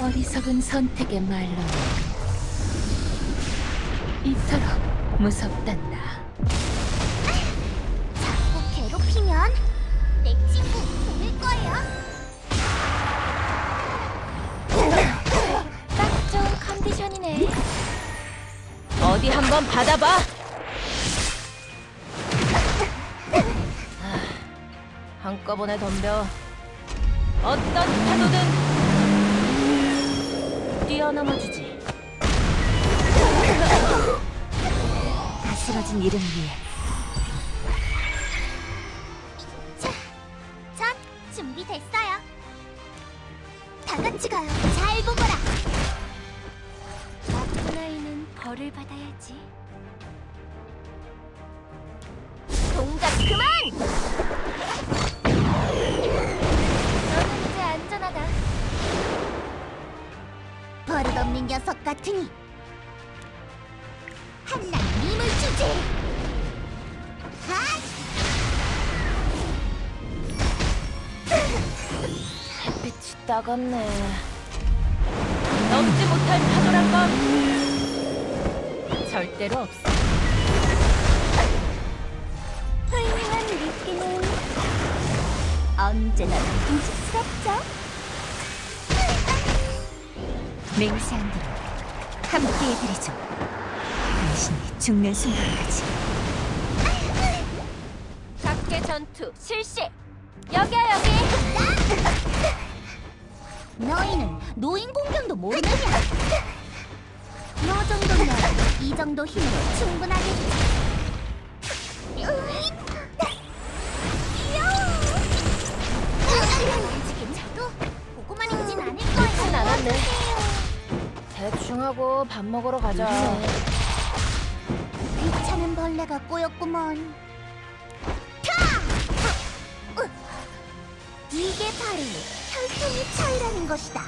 어리석은 선택의 말로 이토록 무섭단다. 자꾸 괴롭히면 내 친구 죽을 거예요. 딱 좋은 컨디션이네. 어디 한번 받아봐. 아, 한꺼번에 덤벼. 어떤 파도든 뛰어넘어 주지. 아스러진 이름 위에 자, 전 준비됐어요. 다 같이 가요. 잘 보거라. 나쁜 아이는 벌을 받아야지. 동작 그만! 버릇없는 녀석 같으니 한낱 님을 주지. 아! 햇빛이 따갑네. 넘지 못할 파도란 건 절대로 없어. 훌륭한 느끼는 언제나 믿음직스럽죠? 맹세한 대로 함께 해드리죠. 당신이 죽는 순간까지. 각계 전투 실시. 여기야 여기. 너희는 노인 공격도 모르느냐? 너 정도면 이 정도 힘으로 충분하겠지. 대충 하고 밥 먹으러 가자. 귀찮은 벌레가 꼬였구먼. 타! 으! 이게 바로 혈통의 차이라는 것이다.